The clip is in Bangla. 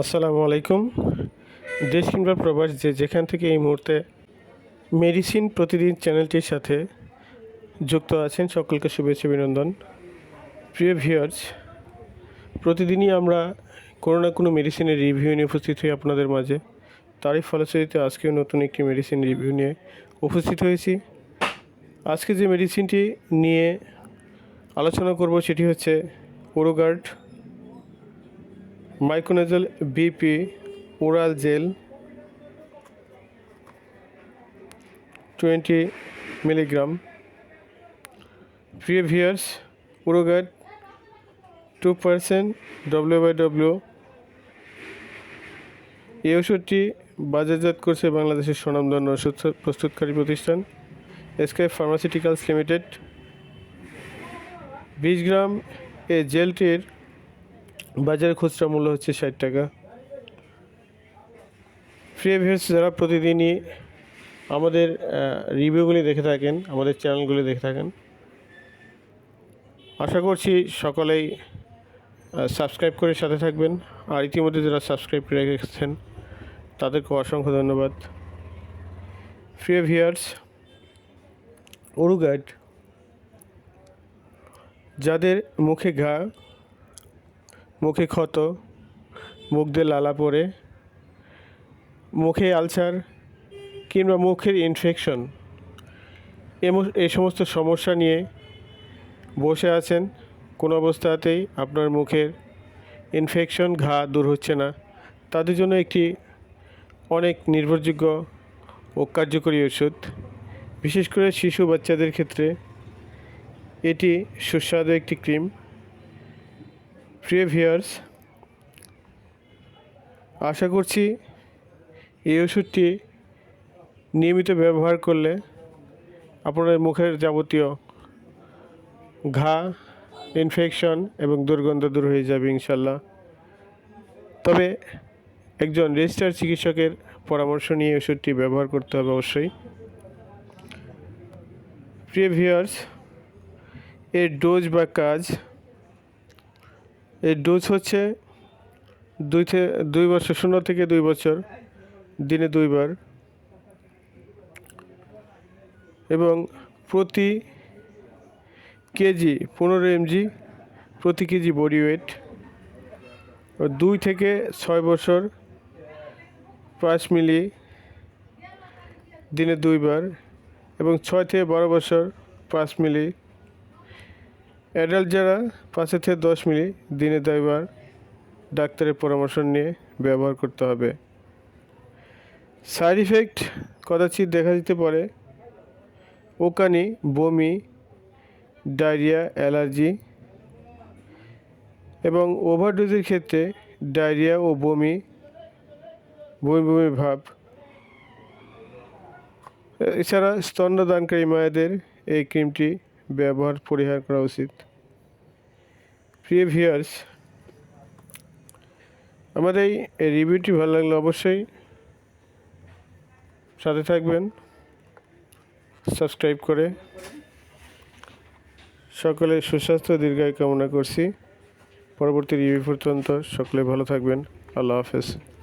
আসসালামু আলাইকুম। দেশ কিংবা প্রবাস যে যেখান থেকে এই মুহূর্তে মেডিসিন প্রতিদিন চ্যানেলটির সাথে যুক্ত আছেন, সকলকে শুভেচ্ছা, অভিনন্দন। প্রিয় ভিউয়ার্স, প্রতিদিনই আমরা কোনো না কোনো মেডিসিনের রিভিউ নিয়ে উপস্থিত হই আপনাদের মাঝে। তারই ফলশ্রুতিতে আজকেও নতুন একটি মেডিসিন রিভিউ নিয়ে উপস্থিত হয়েছি। আজকে যে মেডিসিনটি নিয়ে আলোচনা করব সেটি হচ্ছে Orogard মাইক্রোনেজাল BP oral gel twenty milligram প্রিয় viewers Orogard two percent W by W এই ওষুধটি বাজারজাত করছে বাংলাদেশের স্বনামধন্য ওষুধ প্রস্তুতকারী প্রতিষ্ঠান এসকে ফার্মাসিউটিক্যালস লিমিটেড বিশ গ্রাম এই জেলটির বাজারে খুচরা মূল্য হচ্ছে ষাট টাকা। ফ্রি ভিউস যারা প্রতিদিনই আমাদের রিভিউগুলি দেখে থাকেন, আমাদের চ্যানেলগুলি দেখে থাকেন, আশা করছি সকলেই সাবস্ক্রাইব করে সাথে থাকবেন। আর ইতিমধ্যে যারা সাবস্ক্রাইব করে রেখেছেন তাদেরকে অসংখ্য ধন্যবাদ। ফ্রি ভিয়ার্স উরুগাইড যাদের মুখে ঘা মুখে ক্ষত, মুখ দিয়ে লালা পড়ে, মুখে আলসার কিংবা মুখের ইনফেকশন এ সমস্ত সমস্যা নিয়ে বসে আছেন, কোনো অবস্থাতেই আপনার মুখের ইনফেকশন ঘা দূর হচ্ছে না। তাদের জন্য একটি অনেক নির্ভরযোগ্য ও কার্যকরী ওষুধ। বিশেষ করে শিশু বাচ্চাদের ক্ষেত্রে এটি সুস্বাদু একটি ক্রিম। প্রিয় ভিউয়ার্স, আশা করছি এই ওষুধটি নিয়মিত ব্যবহার করলে আপনার মুখের যাবতীয় ঘা ইনফেকশন এবং দুর্গন্ধ দূর হয়ে যাবে ইনশাল্লাহ। তবে একজন রেজিস্টার চিকিৎসকের পরামর্শ নিয়ে ওষুধটি ব্যবহার করতে হবে অবশ্যই। প্রিয় ভিউয়ার্স, এর ডোজ বা কাজ এর ডোজ হচ্ছে দুই থেকে দুই বছর, শূন্য থেকে দুই বছর, দিনে দুইবার। এবং প্রতি কেজি পনেরো এমজি প্রতি কেজি বডি ওয়েট দুই থেকে ছয় বছর, পাঁচ মিলি, দিনে দুইবার এবং ছয় থেকে বারো বছর, পাঁচ মিলি অ্যাডাল্ট যারা পাঁচের থেকে দশ মিলি দিনে দুইবার ডাক্তারের পরামর্শ নিয়ে ব্যবহার করতে হবে। সাইড ইফেক্ট কদাচিৎ দেখা দিতে পারে। ওকানি, বমি, ডায়রিয়া, অ্যালার্জি এবং ওভারডোজের ক্ষেত্রে ডায়রিয়া ও বমি বমি বমি ভাব। এছাড়া স্তন্যদানকারী মায়েদের এই ক্রিমটি ব্যবহার পরিহার করা উচিত। প্রিয় ভিউয়ার্স, আমাদের এই রিভিউটি ভালো লাগলে অবশ্যই সাথে থাকবেন, সাবস্ক্রাইব করে। সকলে সুস্বাস্থ্য দীর্ঘায় কামনা করছি। পরবর্তী রিভিউ পর্যন্ত সকলে ভালো থাকবেন। আল্লাহ হাফেজ।